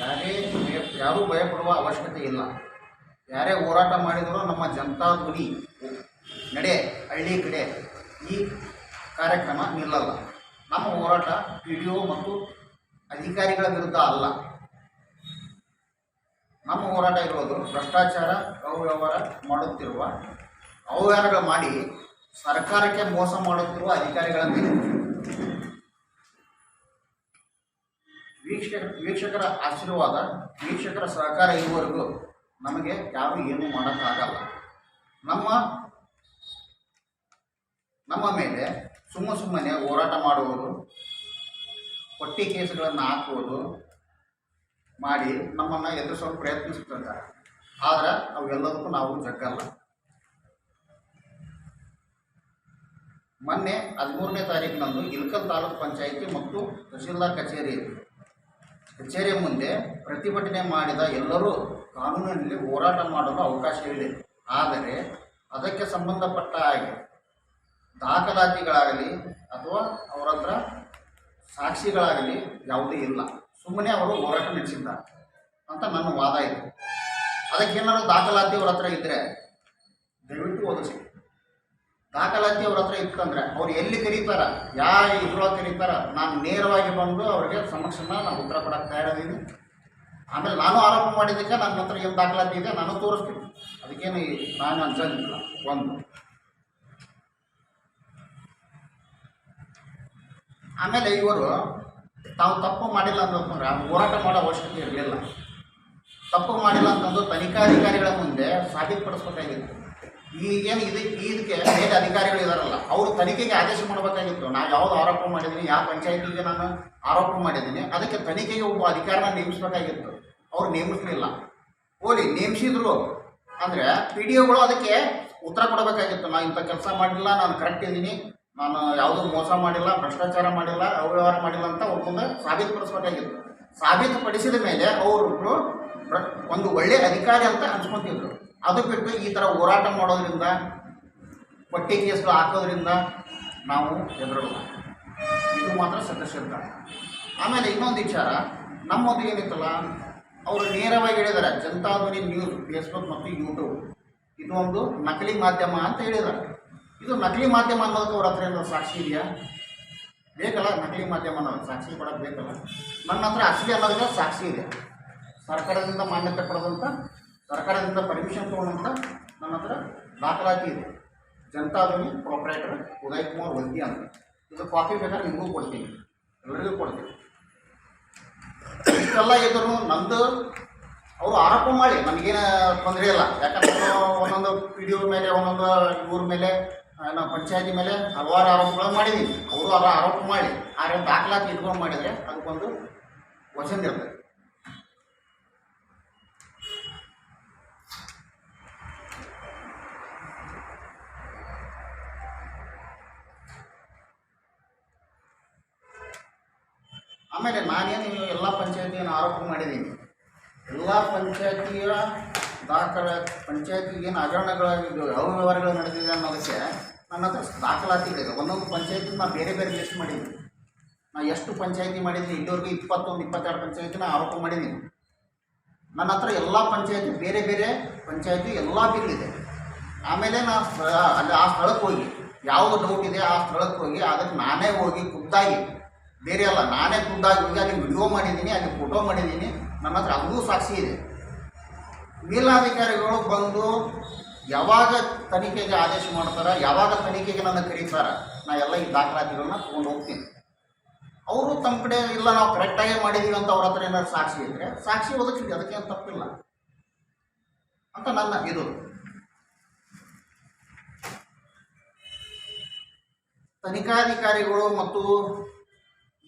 ಯಾರೇ ಯಾರೂ ಭಯಪಡುವ ಅವಶ್ಯಕತೆ ಇಲ್ಲ. ಯಾರೇ ಹೋರಾಟ ಮಾಡಿದರೂ ನಮ್ಮ ಜನತಾ ಧ್ವನಿ ನಡೆ, ಹಳ್ಳಿ ಕಡೆ ಈ ಕಾರ್ಯಕ್ರಮ ನಿಲ್ಲಲ್ಲ. ನಮ್ಮ ಹೋರಾಟ ಪಿ ಡಿ ಒ ಮತ್ತು ಅಧಿಕಾರಿಗಳ ವಿರುದ್ಧ ಅಲ್ಲ. ನಮ್ಮ ಹೋರಾಟ ಇರುವುದು ಭ್ರಷ್ಟಾಚಾರ, ಅವ್ಯವಹಾರ ಮಾಡುತ್ತಿರುವ ಅವ್ಯವಹಾರಗಳು ಮಾಡಿ ಸರ್ಕಾರಕ್ಕೆ ಮೋಸ ಮಾಡುತ್ತಿರುವ ಅಧಿಕಾರಿಗಳ ಮೇಲೆ. ವೀಕ್ಷಕ ವೀಕ್ಷಕರ ಆಶೀರ್ವಾದ, ವೀಕ್ಷಕರ ಸಹಕಾರ ಇರುವವರೆಗೂ ನಮಗೆ ಯಾರು ಏನೂ ಮಾಡೋಕ್ಕಾಗಲ್ಲ. ನಮ್ಮ ನಮ್ಮ ಮೇಲೆ ಸುಮ್ಮ ಸುಮ್ಮನೆ ಹೋರಾಟ ಮಾಡುವುದು, ಪಟ್ಟಿ ಕೇಸುಗಳನ್ನು ಹಾಕುವುದು ಮಾಡಿ ನಮ್ಮನ್ನು ಎದುರಿಸಲು ಪ್ರಯತ್ನಿಸುತ್ತಿದ್ದಾರೆ. ಆದರೆ ಅವೆಲ್ಲದಕ್ಕೂ ನಾವು ಜಗ್ಗಲ್ಲ. ಮೊನ್ನೆ ಹದಿಮೂರನೇ ತಾರೀಕಿನಂದು ಇಲ್ಕಲ್ ತಾಲೂಕು ಪಂಚಾಯಿತಿ ಮತ್ತು ತಹಶೀಲ್ದಾರ್ ಕಚೇರಿ ಕಚೇರಿಯ ಮುಂದೆ ಪ್ರತಿಭಟನೆ ಮಾಡಿದ ಎಲ್ಲರೂ ಕಾನೂನಿನಲ್ಲಿ ಹೋರಾಟ ಮಾಡಲು ಅವಕಾಶವಿದೆ ಆದರೆ ಅದಕ್ಕೆ ಸಂಬಂಧಪಟ್ಟ ಹಾಗೆ ದಾಖಲಾತಿಗಳಾಗಲಿ ಅಥವಾ ಅವರ ಹತ್ರ ಸಾಕ್ಷಿಗಳಾಗಲಿ ಯಾವುದೇ ಇಲ್ಲ. ಸುಮ್ಮನೆ ಅವರು ಹೋರಾಟ ನಡೆಸಿದ್ದಾರೆ ಅಂತ ನನ್ನ ವಾದ ಇದೆ. ಅದಕ್ಕೇನಾದ್ರು ದಾಖಲಾತಿ ಅವ್ರ ಹತ್ರ ಇದ್ದರೆ ದಯವಿಟ್ಟು ಒದಗಿಸಿ ದಾಖಲಾತಿ ಅವ್ರ ಹತ್ರ ಇಟ್ಕೊಂಡ್ರೆ ಅವ್ರು ಎಲ್ಲಿ ಕರೀತಾರ ಯಾವ ಇದ್ರೊಳಗೆ ಕರೀತಾರ, ನಾನು ನೇರವಾಗಿ ಬಂದು ಅವ್ರಿಗೆ ಸಮಕ್ಷಮ ನಾನು ಉತ್ತರ ಕೊಡಕ್ಕೆ ತಯಾರಿದ್ದೀನಿ ಆಮೇಲೆ ನಾನು ಆರೋಪ ಮಾಡಿದ್ದಕ್ಕೆ ನನ್ನ ಹತ್ರ ಏನು ದಾಖಲಾತಿ ಇದೆ ನಾನು ತೋರಿಸ್ತೀನಿ. ಅದಕ್ಕೇನು ನಾನು ಅನ್ಸಂಗಿಲ್ಲ, ಒಂದು. ಆಮೇಲೆ ಇವರು, ತಾವು ತಪ್ಪು ಮಾಡಿಲ್ಲ ಅಂತಂದ್ರೆ ಹೋರಾಟ ಮಾಡೋ ಅವಶ್ಯಕತೆ ಇರಲಿಲ್ಲ. ತಪ್ಪು ಮಾಡಿಲ್ಲ ಅಂತಂದು ತನಿಖಾಧಿಕಾರಿಗಳ ಮುಂದೆ ಸಾಬೀತುಪಡಿಸ್ಬೇಕಾಗಿತ್ತು. ಈಗೇನು ಇದು ಇದಕ್ಕೆ ಬೇರೆ ಅಧಿಕಾರಿಗಳು ಇದಾರಲ್ಲ, ಅವರು ತನಿಖೆಗೆ ಆದೇಶ ಮಾಡಬೇಕಾಗಿತ್ತು. ನಾನು ಯಾವ್ದು ಆರೋಪ ಮಾಡಿದ್ದೀನಿ ಯಾವ ಪಂಚಾಯತಿಗೆ ನಾನು ಆರೋಪ ಮಾಡಿದ್ದೀನಿ ಅದಕ್ಕೆ ತನಿಖೆಗೆ ಒಬ್ಬ ಅಧಿಕಾರನ ನೇಮಿಸಬೇಕಾಗಿತ್ತು. ಅವ್ರು ನೇಮಿಸಲಿಲ್ಲ. ಓಲಿ, ನೇಮಿಸಿದ್ರು. ಅಂದರೆ ಪಿ ಡಿ ಒಗಳು ಅದಕ್ಕೆ ಉತ್ತರ ಕೊಡಬೇಕಾಗಿತ್ತು. ನಾನು ಇಂಥ ಕೆಲಸ ಮಾಡಿಲ್ಲ, ನಾನು ಕರೆಕ್ಟ್ ಇದ್ದೀನಿ, ನಾನು ಯಾವುದೂ ಮೋಸ ಮಾಡಿಲ್ಲ, ಭ್ರಷ್ಟಾಚಾರ ಮಾಡಿಲ್ಲ, ಅವ್ಯವಹಾರ ಮಾಡಿಲ್ಲ ಅಂತ ಅವ್ರ ಮುಂದೆ ಸಾಬೀತುಪಡಿಸಬೇಕಾಗಿತ್ತು. ಸಾಬೀತುಪಡಿಸಿದ ಮೇಲೆ ಅವರು ಒಂದು ಒಳ್ಳೆಯ ಅಧಿಕಾರಿ ಅಂತ ಅನ್ಸ್ಕೊಂತಿದ್ರು. ಅದು ಬಿಟ್ಟು ಈ ಥರ ಹೋರಾಟ ಮಾಡೋದ್ರಿಂದ, ಪಟ್ಟಿ ಕೇಸ್ಗಳು ಹಾಕೋದ್ರಿಂದ ನಾವು ಹೆದರಲ್ಲ. ಇದು ಮಾತ್ರ ಸತ್ಯಸಿದ್ಧ. ಆಮೇಲೆ ಇನ್ನೊಂದು ವಿಚಾರ ನಮ್ಮದು ಏನಿತ್ತಲ್ಲ, ಅವರು ನೇರವಾಗಿ ಹೇಳಿದ್ದಾರೆ, ಜನತಾಧ್ವನಿ ನ್ಯೂಸ್ ಫೇಸ್ಬುಕ್ ಮತ್ತು ಯೂಟ್ಯೂಬ್ ಇದು ಒಂದು ನಕಲಿ ಮಾಧ್ಯಮ ಅಂತ ಹೇಳಿದ್ದಾರೆ. ಇದು ನಕಲಿ ಮಾಧ್ಯಮ ಅನ್ನೋದಕ್ಕೆ ಅವ್ರ ಹತ್ರ ಏನಾದ್ರು ಸಾಕ್ಷಿ ಇದೆಯಾ? ಬೇಕಲ್ಲ, ನಕಲಿ ಮಾಧ್ಯಮ ಅನ್ನೋದು. ಸಾಕ್ಷಿ ಕೊಡೋಕೆ ಬೇಕಲ್ಲ. ನನ್ನ ಹತ್ರ ಅಸಲಿ ಅನ್ನೋದಕ್ಕೆ ಸಾಕ್ಷಿ ಇದೆ. ಸರ್ಕಾರದಿಂದ ಮಾನ್ಯತೆ ಪಡೆದಂಥ ಸರ್ಕಾರದಿಂದ ಪರ್ಮಿಷನ್ ತೊಗೊಂಡಂಥ ನನ್ನ ಹತ್ರ ದಾಖಲಾತಿ ಇದೆ. ಜನತಾಧ್ವನಿ ಪ್ರೊಪ್ರೈಟರ್ ಉದಯ್ ಕುಮಾರ್ ವಲ್ಗಿ ಅಂತ. ಇದು ಕಾಪಿ ಬೇಕಾದ್ರೆ ನಿಮಗೂ ಕೊಡ್ತೀನಿ. ಎಲ್ಲರಿಗೂ ಕೊಡ್ತೀನಿ. ಇಷ್ಟೆಲ್ಲ ಇದ್ದರೂ ನಂದು ಅವರು ಆರೋಪ ಮಾಡಿ ನನಗೇನು ತೊಂದರೆ ಇಲ್ಲ. ಯಾಕಂದ್ರೆ ಒಂದೊಂದು ಪಿ ಡಿ ಒ ಮೇಲೆ, ಒಂದೊಂದು ಊರ ಮೇಲೆ ನಾವು ಪಂಚಾಯತಿ ಮೇಲೆ ಹಲವಾರು ಆರೋಪಗಳನ್ನು ಮಾಡಿದ್ದೀನಿ ಅವರು ಅವರ ಆರೋಪ ಮಾಡಿ, ಆದರೆ ದಾಖಲಾತಿ ಇಟ್ಕೊಂಡು ಮಾಡಿದರೆ ಅದಕ್ಕೊಂದು ವಚನ ಇರ್ತದೆ. ಆಮೇಲೆ ನಾನೇನು ಎಲ್ಲ ಪಂಚಾಯತಿಯನ್ನು ಆರೋಪ ಮಾಡಿದ್ದೀನಿ. ಎಲ್ಲ ಪಂಚಾಯತಿಯ ದಾಖಲ ಪಂಚಾಯತಿ ಏನು ಹಗರಣಗಳಾಗಿದ್ದು ಅವ್ಯವಹಾರಗಳು ನಡೆದಿದೆ ಅನ್ನೋದಕ್ಕೆ ನನ್ನ ಹತ್ರ ದಾಖಲಾತಿಗಳಿದೆ ಒಂದೊಂದು ಪಂಚಾಯತಿ ನಾನು ಬೇರೆ ಬೇರೆ ಲಿಸ್ಟ್ ಮಾಡಿದ್ದೀನಿ. ನಾನು ಎಷ್ಟು ಪಂಚಾಯತಿ ಮಾಡಿದ್ದೀನಿ, ಇಲ್ಲಿವರೆಗೂ ಇಪ್ಪತ್ತೊಂದು, ಇಪ್ಪತ್ತೆರಡು ಪಂಚಾಯತಿನ ಆರೋಪ ಮಾಡಿದ್ದೀನಿ. ನನ್ನ ಹತ್ರ ಎಲ್ಲ ಪಂಚಾಯತಿ, ಬೇರೆ ಬೇರೆ ಪಂಚಾಯತಿ ಎಲ್ಲ ಬಿಲ್ ಇದೆ ಆಮೇಲೆ ನಾನು ಅಲ್ಲಿ ಆ ಸ್ಥಳಕ್ಕೆ ಹೋಗಿ. ಯಾವುದು ಡೌಟ್ ಇದೆ ಆ ಸ್ಥಳಕ್ಕೆ ಹೋಗಿ, ಅದಕ್ಕೆ ನಾನೇ ಹೋಗಿ ಖುದ್ದಾಗಿ ಬೇರೆ ಅಲ್ಲ, ನಾನೇ ಖುದ್ದಾಗಿ ಹೋಗಿ ಅಲ್ಲಿ ವಿಡಿಯೋ ಮಾಡಿದ್ದೀನಿ, ಅಲ್ಲಿ ಫೋಟೋ ಮಾಡಿದ್ದೀನಿ, ನನ್ನ ಹತ್ರ ಅದೂ ಸಾಕ್ಷಿ ಇದೆ. ಮೇಲಾಧಿಕಾರಿಗಳು ಬಂದು ಯಾವಾಗ ತನಿಖೆಗೆ ಆದೇಶ ಮಾಡ್ತಾರೆ, ಯಾವಾಗ ತನಿಖೆಗೆ ನನ್ನ ಕರೀತಾರ, ನಾ ಎಲ್ಲ ಈ ದಾಖಲಾತಿಗಳನ್ನ ತೊಗೊಂಡು ಹೋಗ್ತೀನಿ. ಅವರು ತಮ್ಮ ಕಡೆ, ಇಲ್ಲ, ನಾವು ಕರೆಕ್ಟಾಗಿ ಮಾಡಿದ್ದೀವಿ ಅಂತ ಅವ್ರ ಹತ್ರ ಏನಾದ್ರು ಸಾಕ್ಷಿ ಇದ್ದರೆ ಸಾಕ್ಷಿ ಒದಗಿಸಿ ಅದಕ್ಕೇನು ತಪ್ಪಿಲ್ಲ. ಅಂತ ನನ್ನ ಇದು. ತನಿಖಾಧಿಕಾರಿಗಳು ಮತ್ತು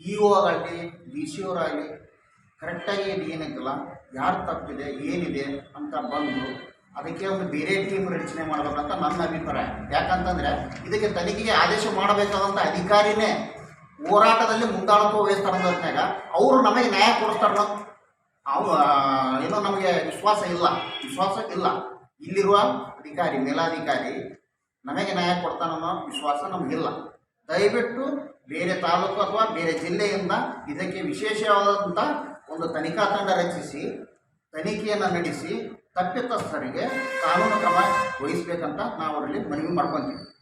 ಇ ಆಗಲಿ ಡಿ ಸಿ ಅವರಾಗಲಿ ಕರೆಕ್ಟಾಗಿ ಏನು ಏನೈತಲ್ಲ ಯಾರು ತಪ್ಪಿದೆ, ಏನಿದೆ ಅಂತ ಬಂದು ಅದಕ್ಕೆ ಒಂದು ಬೇರೆ ಟೀಮ್ ರಚನೆ ಮಾಡಬೇಕಂತ ನನ್ನ ಅಭಿಪ್ರಾಯ. ಯಾಕಂತಂದರೆ ಇದಕ್ಕೆ ತನಿಖೆಗೆ ಆದೇಶ ಮಾಡಬೇಕಾದಂಥ ಅಧಿಕಾರಿನೇ ಹೋರಾಟದಲ್ಲಿ ಮುಂದಾಳತ್ವ ವಹಿಸ್ತಾರೆ ಅಂದಾಗ ಅವರು ನಮಗೆ ನ್ಯಾಯ ಕೊಡಿಸ್ತಾರಲ್ಲ. ಅವು ಏನೋ ನಮಗೆ ವಿಶ್ವಾಸ ಇಲ್ಲ. ವಿಶ್ವಾಸ ಇಲ್ಲ. ಇಲ್ಲಿರುವ ಅಧಿಕಾರಿ, ಮೇಲಾಧಿಕಾರಿ ನಮಗೆ ನ್ಯಾಯ ಕೊಡ್ತಾನನ್ನೋ ವಿಶ್ವಾಸ ನಮಗಿಲ್ಲ ದಯವಿಟ್ಟು ಬೇರೆ ತಾಲೂಕು ಅಥವಾ ಬೇರೆ ಜಿಲ್ಲೆಯಿಂದ ಇದಕ್ಕೆ ವಿಶೇಷವಾದಂಥ ಒಂದು ತನಿಖಾ ತಂಡ ರಚಿಸಿ, ತನಿಖೆಯನ್ನು ನಡೆಸಿ, ತಪ್ಪಿತಸ್ಥರಿಗೆ ಕಾನೂನು ಕ್ರಮ ವಹಿಸಬೇಕಂತ ನಾವು ಅವರಲ್ಲಿ ಮನವಿ ಮಾಡ್ಕೊತೀವಿ.